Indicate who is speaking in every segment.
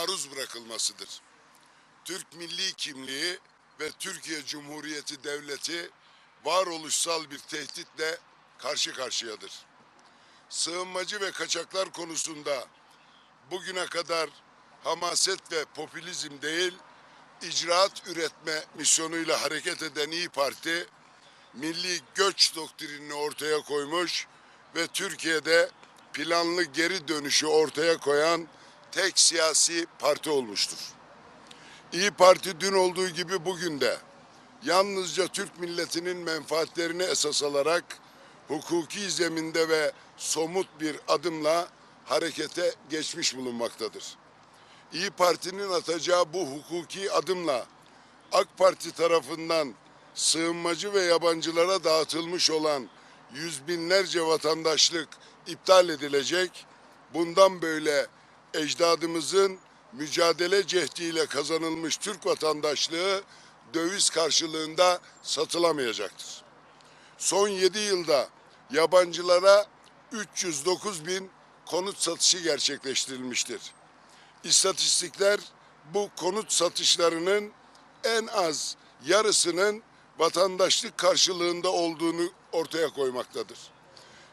Speaker 1: maruz bırakılmasıdır. Türk milli kimliği ve Türkiye Cumhuriyeti Devleti varoluşsal bir tehditle karşı karşıyadır. Sığınmacı ve kaçaklar konusunda bugüne kadar hamaset ve popülizm değil, icraat üretme misyonuyla hareket eden İyi Parti, milli göç doktrinini ortaya koymuş ve Türkiye'de planlı geri dönüşü ortaya koyan tek siyasi parti olmuştur. İyi Parti dün olduğu gibi bugün de yalnızca Türk milletinin menfaatlerini esas alarak hukuki zeminde ve somut bir adımla harekete geçmiş bulunmaktadır. İyi Parti'nin atacağı bu hukuki adımla AK Parti tarafından sığınmacı ve yabancılara dağıtılmış olan yüz binlerce vatandaşlık iptal edilecek. Bundan böyle ecdadımızın mücadele cehdiyle kazanılmış Türk vatandaşlığı döviz karşılığında satılamayacaktır. Son 7 yılda yabancılara 309 bin konut satışı gerçekleştirilmiştir. İstatistikler bu konut satışlarının en az yarısının vatandaşlık karşılığında olduğunu ortaya koymaktadır.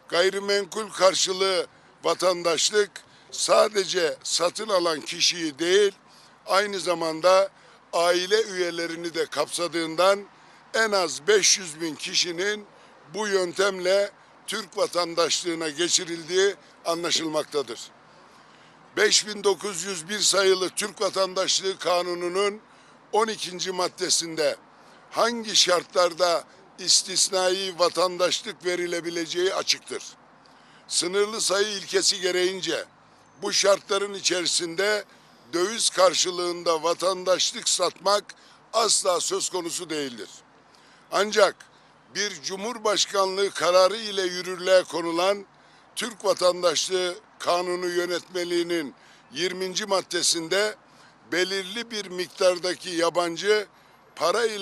Speaker 1: Gayrimenkul karşılığı vatandaşlık sadece satın alan kişiyi değil, aynı zamanda aile üyelerini de kapsadığından en az 500 bin kişinin bu yöntemle Türk vatandaşlığına geçirildiği anlaşılmaktadır. 5901 sayılı Türk Vatandaşlığı Kanunu'nun 12. maddesinde hangi şartlarda istisnai vatandaşlık verilebileceği açıktır. Sınırlı sayı ilkesi gereğince bu şartların içerisinde döviz karşılığında vatandaşlık satmak asla söz konusu değildir. Ancak bir cumhurbaşkanlığı kararı ile yürürlüğe konulan Türk vatandaşlığı kanunu yönetmeliğinin 20. maddesinde belirli bir miktardaki yabancı para ile